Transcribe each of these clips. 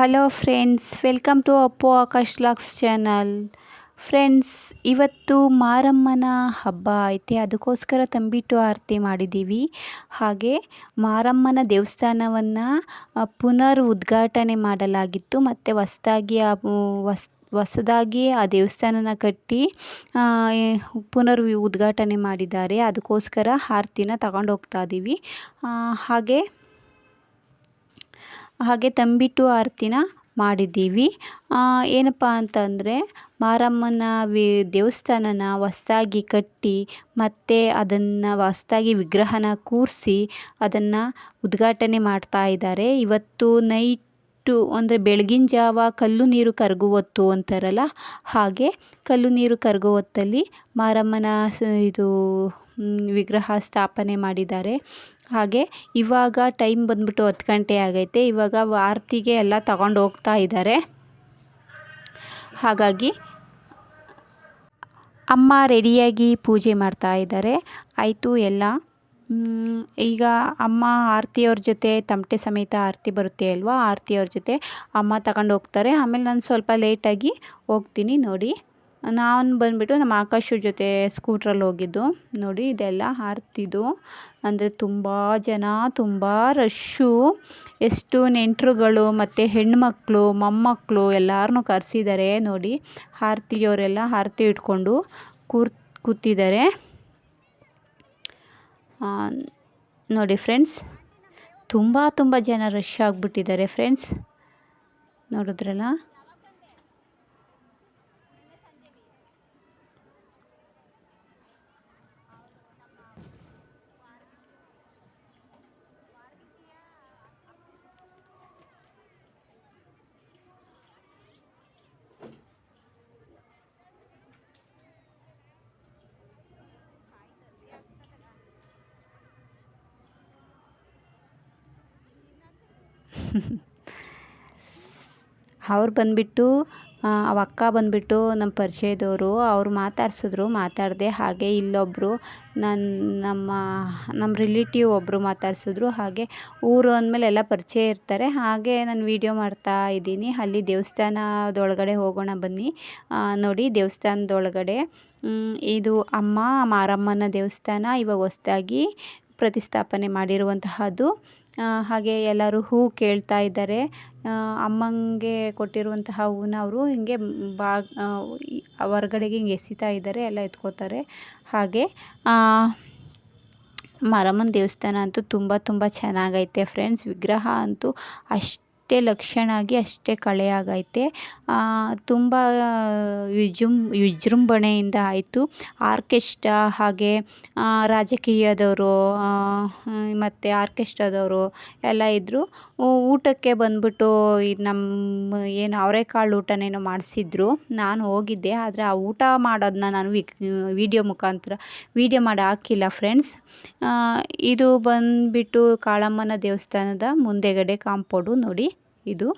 Hello friends welcome to Appu Akash vlogs channel friends ಇವತ್ತು ಮಾರಮ್ಮನ ಹಬ್ಬ ಐತೆ. ಅದಕ್ಕೋಸ್ಕರ ತಂಬಿಟ್ಟು ಆರತಿ ಮಾಡಿದ್ದೀವಿ. ಹಾಗೆ ಮಾರಮ್ಮನ ದೇವಸ್ಥಾನವನ್ನು ಪುನರ್ ಉದ್ಘಾಟನೆ ಮಾಡಲಾಗಿತ್ತು. ಮತ್ತು ಹೊಸ್ದಾಗಿ ಆ ಹೊಸ್, ಹೊಸದಾಗಿ ಆ ದೇವಸ್ಥಾನನ ಕಟ್ಟಿ ಪುನರ್ ಉದ್ಘಾಟನೆ ಮಾಡಿದ್ದಾರೆ. ಅದಕ್ಕೋಸ್ಕರ ಆರತಿನ ತಗೊಂಡು ಹೋಗ್ತಾ ಇದ್ದೀವಿ ಹಾಗೆ ಹಾಗೆ ತಂಬಿಟ್ಟು ಆರತಿನ ಮಾಡಿದ್ದೀವಿ. ಏನಪ್ಪ ಅಂತಂದರೆ ಮಾರಮ್ಮನ ವಿ, ದೇವಸ್ಥಾನನ ಹೊಸ್ದಾಗಿ ಕಟ್ಟಿ ಮತ್ತು ಅದನ್ನು ಹೊಸ್ದಾಗಿ ವಿಗ್ರಹನ ಕೂರಿಸಿ ಅದನ್ನು ಉದ್ಘಾಟನೆ ಮಾಡ್ತಾ ಇದ್ದಾರೆ. ಇವತ್ತು ನೈಟು ಅಂದರೆ ಬೆಳಗಿನ ಜಾವ ಕಲ್ಲು ನೀರು ಕರಗುವತ್ತು ಅಂತಾರಲ್ಲ, ಹಾಗೆ ಕಲ್ಲು ನೀರು ಕರಗುವತ್ತಲ್ಲಿ ಮಾರಮ್ಮನ ಇದು ವಿಗ್ರಹ ಸ್ಥಾಪನೆ ಮಾಡಿದ್ದಾರೆ. ಹಾಗೆ ಇವಾಗ ಟೈಮ್ ಬಂದ್ಬಿಟ್ಟು ಹತ್ತು ಗಂಟೆ ಆಗೈತೆ. ಇವಾಗ ಆರತಿಗೆ ಎಲ್ಲ ತಗೊಂಡು ಹೋಗ್ತಾ ಇದ್ದಾರೆ ಹಾಗಾಗಿ ಅಮ್ಮ ರೆಡಿಯಾಗಿ ಪೂಜೆ ಮಾಡ್ತಾ ಇದ್ದಾರೆ ಆಯಿತು ಎಲ್ಲ. ಈಗ ಅಮ್ಮ ಆರತಿಯವ್ರ ಜೊತೆ, ತಮಟೆ ಸಮೇತ ಆರತಿ ಬರುತ್ತೆ ಅಲ್ವಾ? ಆರತಿಯವ್ರ ಜೊತೆ ಅಮ್ಮ ತಗೊಂಡು ಹೋಗ್ತಾರೆ. ಆಮೇಲೆ ನಾನು ಸ್ವಲ್ಪ ಲೇಟಾಗಿ ಹೋಗ್ತೀನಿ ನೋಡಿ. ನಾನು ಬಂದುಬಿಟ್ಟು ನಮ್ಮ ಆಕಾಶ ಜೊತೆ ಸ್ಕೂಟ್ರಲ್ಲಿ ಹೋಗಿದ್ದು. ನೋಡಿ ಇದೆಲ್ಲ ಹಾರ್ತಿದ್ದು ಅಂದರೆ ತುಂಬ ಜನ, ತುಂಬ ರಶ್ಶು ಎಷ್ಟು ನೆಂಟರುಗಳು ಮತ್ತು ಹೆಣ್ಮಕ್ಳು ಮೊಮ್ಮಕ್ಕಳು ಎಲ್ಲರನ್ನೂ ಕರೆಸಿದ್ದಾರೆ ನೋಡಿ ಹಾರ್ತಿಯವರೆಲ್ಲ ಆರತಿ ಇಟ್ಕೊಂಡು ಕೂರ್ ಕೂತಿದ್ದಾರೆ ನೋಡಿ ಫ್ರೆಂಡ್ಸ್, ತುಂಬ ತುಂಬ ಜನ ರಶ್ ಆಗಿಬಿಟ್ಟಿದ್ದಾರೆ ಫ್ರೆಂಡ್ಸ್. ನೋಡಿದ್ರಲ್ಲ? ಅವ್ರು ಬಂದುಬಿಟ್ಟು ಅವ ಅಕ್ಕ ಬಂದುಬಿಟ್ಟು ನಮ್ಮ ಪರಿಚಯದವರು, ಅವ್ರು ಮಾತಾಡ್ಸಿದ್ರು, ಮಾತಾಡಿದೆ ಹಾಗೆ ಇಲ್ಲೊಬ್ಬರು ನನ್ನ ನಮ್ಮ ನಮ್ಮ ರಿಲೇಟಿವ್ ಒಬ್ಬರು ಮಾತಾಡ್ಸಿದ್ರು, ಹಾಗೆ ಊರು ಅಂದಮೇಲೆ ಎಲ್ಲ ಪರಿಚಯ ಇರ್ತಾರೆ. ಹಾಗೆ ನಾನು ವೀಡಿಯೋ ಮಾಡ್ತಾ ಇದ್ದೀನಿ. ಅಲ್ಲಿ ದೇವಸ್ಥಾನದೊಳಗಡೆ ಹೋಗೋಣ ಬನ್ನಿ. ನೋಡಿ ದೇವಸ್ಥಾನದೊಳಗಡೆ ಇದು ಅಮ್ಮ ಮಾರಮ್ಮನ ದೇವಸ್ಥಾನ, ಇವಾಗ ಹೊಸ್ದಾಗಿ ಪ್ರತಿಷ್ಠಾಪನೆ ಮಾಡಿರುವಂತಹದ್ದು. ಹಾಗೆ ಎಲ್ಲರೂ ಹೂ ಕೇಳ್ತಾ ಇದ್ದಾರೆ. ಅಮ್ಮಂಗೆ ಕೊಟ್ಟಿರುವಂತಹ ಹೂವನ್ನ ಅವರು ಹಿಂಗೆ ಬಾ ಹೊರಗಡೆಗೆ ಹಿಂಗೆ ಎಸಿತಾ ಇದ್ದಾರೆ, ಎಲ್ಲ ಎತ್ಕೋತಾರೆ. ಹಾಗೆ ಮಾರಮ್ಮನ ದೇವಸ್ಥಾನ ಅಂತೂ ತುಂಬ ತುಂಬ ಚೆನ್ನಾಗೈತೆ ಫ್ರೆಂಡ್ಸ್. ವಿಗ್ರಹ ಅಂತೂ ಅಷ್ಟು ಅಷ್ಟೇ ಲಕ್ಷಣ ಆಗಿ ಅಷ್ಟೇ ಕಳೆಯಾಗೈತೆ ತುಂಬ, ವಿಜೃಂ, ವಿಜೃಂಭಣೆಯಿಂದ ಆಯಿತು. ಆರ್ಕೆಸ್ಟ್ರಾ ಹಾಗೆ ರಾಜಕೀಯದವರು ಮತ್ತು ಆರ್ಕೆಸ್ಟ್ರಾದವರು ಎಲ್ಲ ಇದ್ದರು ಊಟಕ್ಕೆ ಬಂದ್ಬಿಟ್ಟು ನಮ್ಮ ಏನು ಅವರೆಕಾಳು ಊಟನೇನೋ ಮಾಡಿಸಿದ್ರು. ನಾನು ಹೋಗಿದ್ದೆ, ಆದರೆ ಆ ಊಟ ಮಾಡೋದನ್ನ ನಾನು ವೀಡಿಯೋ ಮುಖಾಂತರ, ವಿಡಿಯೋ ಮಾಡಿ ಹಾಕಿಲ್ಲ ಫ್ರೆಂಡ್ಸ್. ಇದು ಬಂದುಬಿಟ್ಟು ಕಾಳಮ್ಮನ ದೇವಸ್ಥಾನದ ಮುಂದೆಗಡೆ ಕಾಂಪೌಂಡು ನೋಡಿ. ಇದು.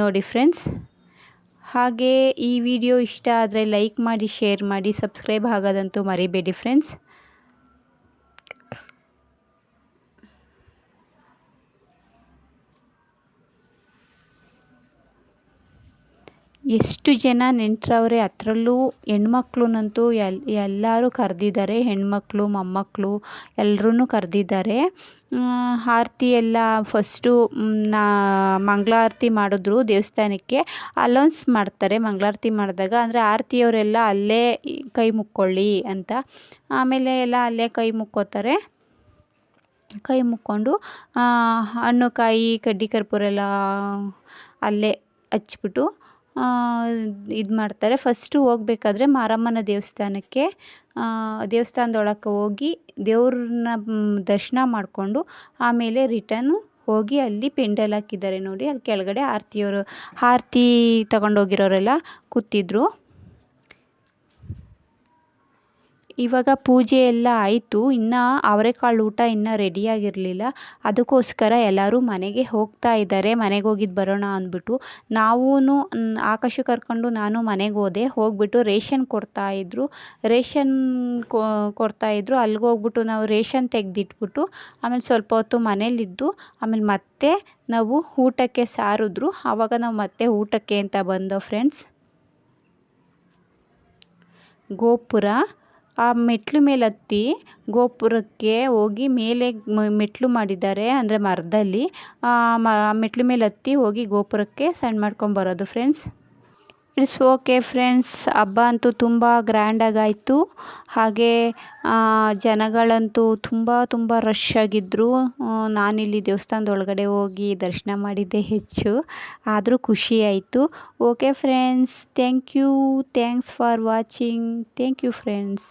ನೋಡಿ ಫ್ರೆಂಡ್ಸ್, ಹಾಗೆ ಈ ವಿಡಿಯೋ ಇಷ್ಟ ಆದರೆ ಲೈಕ್ ಮಾಡಿ, ಶೇರ್ ಮಾಡಿ, ಸಬ್ಸ್ಕ್ರೈಬ್ ಆಗೋದಂತೂ ಮರಿಬೇಡಿ ಫ್ರೆಂಡ್ಸ್. ಎಷ್ಟು ಜನ ನೆಂಟ್ರವ್ರೆ, ಅದರಲ್ಲೂ ಹೆಣ್ಮಕ್ಳನ್ನಂತೂ ಎಲ್, ಎಲ್ಲರೂ ಕರೆದಿದ್ದಾರೆ ಹೆಣ್ಮಕ್ಳು ಮೊಮ್ಮಕ್ಕಳು ಎಲ್ರೂ ಕರೆದಿದ್ದಾರೆ ಆರತಿ ಎಲ್ಲ ಫಸ್ಟು ನಾ, ಮಂಗಳಾರತಿ ಮಾಡಿದ್ರು ದೇವಸ್ಥಾನಕ್ಕೆ. ಅಲೌನ್ಸ್ ಮಾಡ್ತಾರೆ ಮಂಗಳಾರತಿ ಮಾಡಿದಾಗ. ಅಂದರೆ ಆರತಿಯವರೆಲ್ಲ ಅಲ್ಲೇ ಕೈ ಮುಕ್ಕೊಳ್ಳಿ ಅಂತ. ಆಮೇಲೆ ಎಲ್ಲ ಅಲ್ಲೇ ಕೈ ಮುಕ್ಕೋತಾರೆ. ಕೈ ಮುಕ್ಕೊಂಡು ಹಣ್ಣು ಕಾಯಿ, ಕಡ್ಡಿ ಕರ್ಪೂರ ಎಲ್ಲ ಅಲ್ಲೇ ಹಚ್ಬಿಟ್ಟು ಇದು ಮಾಡ್ತಾರೆ. ಫಸ್ಟು ಹೋಗ್ಬೇಕಾದ್ರೆ ಮಾರಮ್ಮನ ದೇವಸ್ಥಾನಕ್ಕೆ ದೇವಸ್ಥಾನದೊಳಕ್ಕೆ ಹೋಗಿ ದೇವ್ರನ್ನ ದರ್ಶನ ಮಾಡಿಕೊಂಡು ಆಮೇಲೆ ರಿಟರ್ನು ಹೋಗಿ ಅಲ್ಲಿ ಪೆಂಡಲ್ ಹಾಕಿದ್ದಾರೆ ನೋಡಿ. ಅಲ್ಲಿ ಕೆಳಗಡೆ ಆರತಿಯವರು, ಆರತಿ ತಗೊಂಡೋಗಿರೋರೆಲ್ಲ ಕೂತಿದ್ರು. ಇವಾಗ ಪೂಜೆ ಎಲ್ಲ ಆಯಿತು. ಇನ್ನು ಅವರೆಕಾಳು ಊಟ ಇನ್ನೂ ರೆಡಿಯಾಗಿರಲಿಲ್ಲ ಅದಕ್ಕೋಸ್ಕರ ಎಲ್ಲರೂ ಮನೆಗೆ ಹೋಗ್ತಾ ಇದ್ದಾರೆ. ಮನೆಗೆ ಹೋಗಿದ್ದು ಬರೋಣ ಅಂದ್ಬಿಟ್ಟು. ನಾವೂ ಆಕಾಶ ಕರ್ಕೊಂಡು ನಾನು ಮನೆಗೆ ಹೋದೆ. ಹೋಗ್ಬಿಟ್ಟು ರೇಷನ್ ಕೊಡ್ತಾಯಿದ್ರು ರೇಷನ್ ಕೊಡ್ತಾಯಿದ್ರು ಅಲ್ಲಿಗೆ ಹೋಗ್ಬಿಟ್ಟು ನಾವು ರೇಷನ್ ತೆಗೆದಿಟ್ಬಿಟ್ಟು ಆಮೇಲೆ ಸ್ವಲ್ಪ ಹೊತ್ತು ಮನೇಲಿದ್ದು. ಆಮೇಲೆ ಮತ್ತೆ ನಾವು ಊಟಕ್ಕೆ ಸಾರಿದ್ರು. ಆವಾಗ ನಾವು ಮತ್ತೆ ಊಟಕ್ಕೆ ಅಂತ ಬಂದೋ ಫ್ರೆಂಡ್ಸ್ ಗೋಪುರ. ಆ ಮೆಟ್ಲು ಮೇಲೆ ಹತ್ತಿ ಗೋಪುರಕ್ಕೆ ಹೋಗಿ ಮೇಲೆ ಮೆಟ್ಲು ಮಾಡಿದ್ದಾರೆ, ಅಂದರೆ ಮರದಲ್ಲಿ. ಮೆಟ್ಲು ಮೇಲೆ ಹತ್ತಿ ಹೋಗಿ ಗೋಪುರಕ್ಕೆ ಸಣ್ಣ ಮಾಡ್ಕೊಂಬರೋದು ಫ್ರೆಂಡ್ಸ್ ಇಟ್ಸ್ ಓಕೆ ಫ್ರೆಂಡ್ಸ್ ಹಬ್ಬ ಅಂತೂ ತುಂಬ ಗ್ರ್ಯಾಂಡಾಗಾಯಿತು ಹಾಗೆ ಜನಗಳಂತೂ ತುಂಬ ತುಂಬ ರಶ್ ಆಗಿದ್ದರು ನಾನಿಲ್ಲಿ ದೇವಸ್ಥಾನದ ಒಳಗಡೆ ಹೋಗಿ ದರ್ಶನ ಮಾಡಿದ್ದೆ ಹೆಚ್ಚು. ಆದರೂ ಖುಷಿ ಆಯಿತು. Okay friends thank you thanks for watching thank you friends